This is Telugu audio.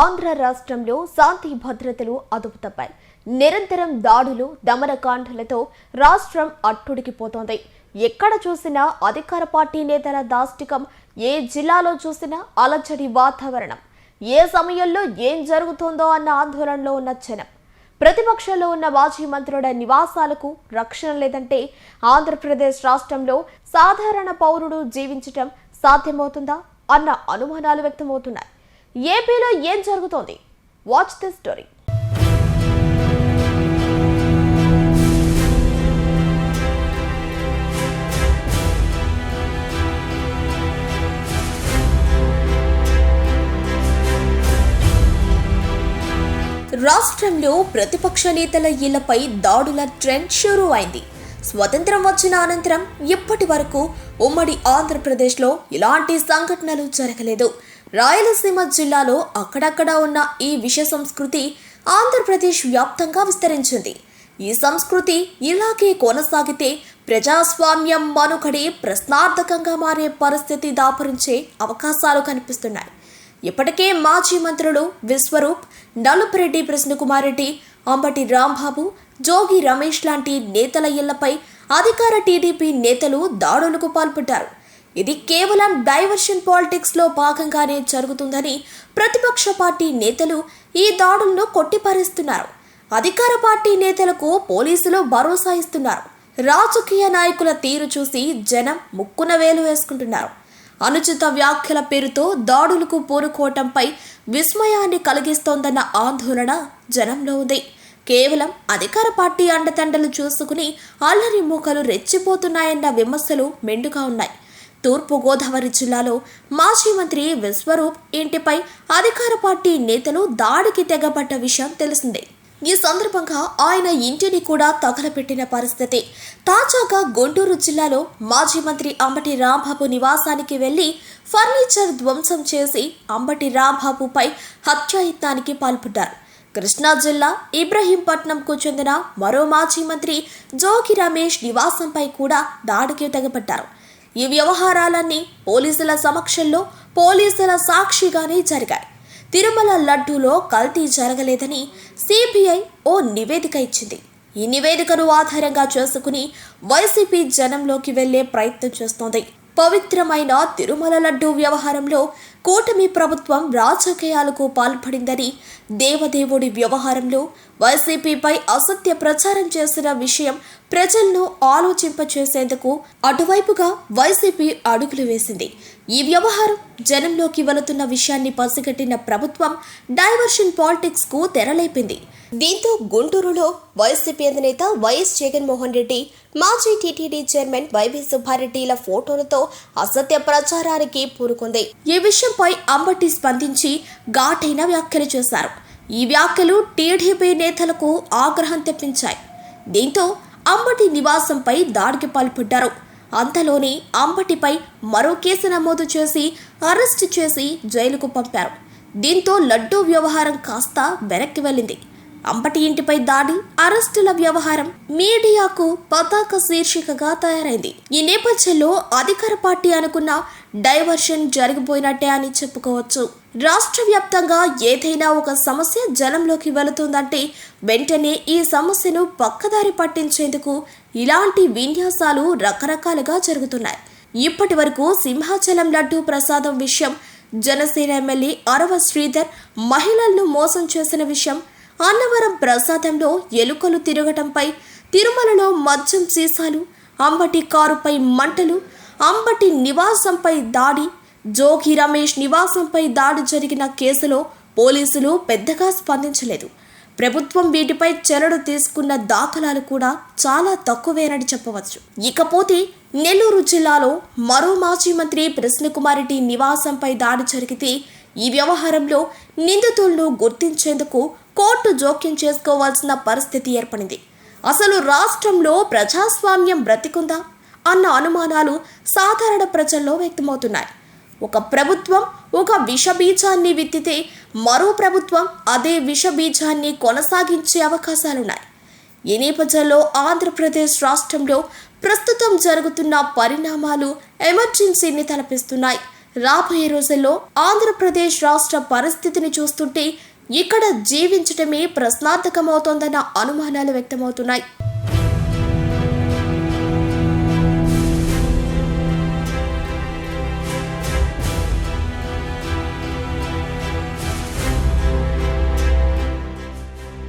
ఆంధ్ర రాష్ట్రంలో శాంతి భద్రతలు అదుపు తప్పాయి. నిరంతరం దాడులు దమనకాండలతో రాష్ట్రం అట్టుడికిపోతోంది. ఎక్కడ చూసినా అధికార పార్టీ నేతల దాష్టికం ఏ జిల్లాలో చూసినా అలజడి వాతావరణం. ఏ సమయంలో ఏం జరుగుతోందో అన్న ఆందోళనలో ఉన్న జనం ప్రతిపక్షంలో ఉన్న మాజీ మంత్రుల నివాసాలకు రక్షణ లేదంటే ఆంధ్రప్రదేశ్ రాష్ట్రంలో సాధారణ పౌరుడు జీవించటం సాధ్యమవుతుందా అన్న అనుమానాలు వ్యక్తమవుతున్నాయి. ఏపీలో ఏం జరుగుతోంది? వాచ్ ది స్టోరీ రాష్ట్రంలో ప్రతిపక్ష నేతల ఇళ్ళపై దాడుల ట్రెండ్ షురూ అయింది. స్వతంత్రం వచ్చిన అనంతరం ఇప్పటి వరకు ఉమ్మడి ఆంధ్రప్రదేశ్లో ఇలాంటి సంఘటనలు జరగలేదు. రాయలసీమ జిల్లాలో అక్కడక్కడ ఉన్న ఈ విష సంస్కృతి ఆంధ్రప్రదేశ్ వ్యాప్తంగా విస్తరించింది. ఈ సంస్కృతి ఇలాగే కొనసాగితే ప్రజాస్వామ్యం మనుకడే ప్రశ్నార్థకంగా మారే పరిస్థితి దాపరించే అవకాశాలు కనిపిస్తున్నాయి. ఇప్పటికే మాజీ మంత్రులు విశ్వరూప్ నలుపురెడ్డి కృష్ణకుమారెడ్డి అంబటి రాంబాబు జోగి రమేష్ లాంటి నేతల ఇళ్ళపై అధికార టీడీపీ నేతలు దాడులకు పాల్పడ్డారు. ఇది కేవలం డైవర్షన్ పాలిటిక్స్లో భాగంగానే జరుగుతుందని ప్రతిపక్ష పార్టీ నేతలు ఈ దాడులను కొట్టిపారేస్తున్నారు. అధికార పార్టీ నేతలకు పోలీసులు భరోసా ఇస్తున్నారు. రాజకీయ నాయకుల తీరు చూసి జనం ముక్కున వేలు వేసుకుంటున్నారు. అనుచిత వ్యాఖ్యల పేరుతో దాడులకు పూనుకోవటంపై విస్మయాన్ని కలిగిస్తోందన్న ఆందోళన జనంలో ఉంది. కేవలం అధికార పార్టీ అండదండలు చూసుకుని అల్లరి మూకలు రెచ్చిపోతున్నాయన్న విమర్శలు మెండుగా ఉన్నాయి. తూర్పు గోదావరి జిల్లాలో మాజీ మంత్రి విశ్వరూప్ ఇంటిపై అధికార పార్టీ నేతలు దాడికి తెగబడ్డ విషయం తెలిసిందే. ఈ సందర్భంగా ఆయన ఇంటిని కూడా తగలపెట్టిన పరిస్థితి. తాజాగా గుంటూరు జిల్లాలో మాజీ మంత్రి అంబటి రాంబాబు నివాసానికి వెళ్ళి ఫర్నిచర్ ధ్వంసం చేసి అంబటి రాంబాబుపై హత్యాయత్నానికి పాల్పడ్డారు. కృష్ణా జిల్లా ఇబ్రహీంపట్నంకు చెందిన మరో మాజీ మంత్రి జోగి రమేష్ నివాసంపై కూడా దాడికి తెగబడ్డారు. ఈ వ్యవహారాలన్నీ పోలీసుల సమక్షంలో పోలీసుల సాక్షిగానే జరిగాయి. తిరుమల లడ్డూలో కల్తీ జరగలేదని సిబిఐ ఓ నివేదిక ఇచ్చింది. ఈ నివేదికను ఆధారంగా చేసుకుని వైసీపీ జనంలోకి వెళ్ళే ప్రయత్నం చేస్తోంది. పవిత్రమైన తిరుమల లడ్డూ వ్యవహారంలో కూటమి ప్రభుత్వం రాజకీయాలకు పాల్పడిందని దేవదేవుడి వ్యవహారంలో వైసీపీపై అసత్య ప్రచారం చేసిన విషయం ప్రజలను ఆలోచింపచేసేందుకు అటువైపుగా వైసీపీ అడుగులు వేసింది. ఈ వ్యవహారం జనంలోకి వెళుతున్న విషయాన్ని పసిగట్టిన ప్రభుత్వం డైవర్షన్ పాలిటిక్స్కు తెరలేపింది. దీంతో గుంటూరులో వైసీపీ అధినేత వైఎస్ జగన్మోహన్ రెడ్డి మాజీ టీటీడీ చైర్మన్ వైవి సుబ్బారెడ్డిల ఫోటోలతో అసత్య ప్రచారానికి పూనుకుంది. ఈ విషయం అంశంపై అంబటి స్పందించి ఘాటైన వ్యాఖ్యలు చేశారు. ఈ వ్యాఖ్యలు టీడీపీ నేతలకు ఆగ్రహం తెప్పించాయి. దీంతో అంబటి నివాసంపై దాడికి పాల్పడ్డారు. అంతలోనే అంబటిపై మరో కేసు నమోదు చేసి అరెస్ట్ చేసి జైలుకు పంపారు. దీంతో లడ్డూ వ్యవహారం కాస్త వెనక్కి వెళ్ళింది. అంబటి ఇంటిపై దాడి అరెస్టుల వ్యవహారం మీడియాకు పతాక శీర్షికగా తయారైంది. ఈ నేపథ్యంలో అధికార పార్టీ అనుకున్న డైవర్షన్ జరిగిపోయినట్టే అని చెప్పుకోవచ్చు. రాష్ట్ర వ్యాప్తంగా ఏదైనా ఒక సమస్య జనంలోకి వెళుతుందంటే వెంటనే ఈ సమస్యను పక్కదారి పట్టించేందుకు ఇలాంటి విన్యాసాలు రకరకాలుగా జరుగుతున్నాయి. ఇప్పటి వరకు సింహాచలం లడ్డూ ప్రసాదం విషయం జనసేన ఎమ్మెల్యే అరవ శ్రీధర్ మహిళలను మోసం చేసిన విషయం అన్నవరం ప్రసాదంలో ఎలుకలు తిరగటంపై తిరుమలలో మద్యం సీసాలు అంబటి కారుపై మంటలు అంబటి నివాసంపై దాడి జోగి రమేష్ నివాసంపై దాడి జరిగిన కేసులో పోలీసులు పెద్దగా స్పందించలేదు. ప్రభుత్వం వీటిపై చర్యలు తీసుకున్న దాఖలాలు కూడా చాలా తక్కువేనని చెప్పవచ్చు. ఇకపోతే నెల్లూరు జిల్లాలో మరో మాజీ మంత్రి ప్రశ్నకుమారెడ్డి నివాసంపై దాడి జరిగితే ఈ వ్యవహారంలో నిందితులను గుర్తించేందుకు కోర్టు జోక్యం చేసుకోవాల్సిన పరిస్థితి ఏర్పడింది. అసలు రాష్ట్రంలో ప్రజాస్వామ్యం బ్రతికుందా అన్న అనుమానాలు సాధారణ ప్రజల్లో వ్యక్తమవుతున్నాయి. ఒక ప్రభుత్వం ఒక విషబీజాన్ని విత్తితే మరో ప్రభుత్వం అదే విషబీజాన్ని కొనసాగించే అవకాశాలున్నాయి. ఈ నేపథ్యంలో ఆంధ్రప్రదేశ్ రాష్ట్రంలో ప్రస్తుతం జరుగుతున్న పరిణామాలు ఎమర్జెన్సీని తలపిస్తున్నాయి. రాబోయే రోజుల్లో ఆంధ్రప్రదేశ్ రాష్ట్ర పరిస్థితిని చూస్తుంటే ఇక్కడ జీవించటమే ప్రశ్నార్థకమవుతోందన్న అనుమానాలు వ్యక్తమవుతున్నాయి.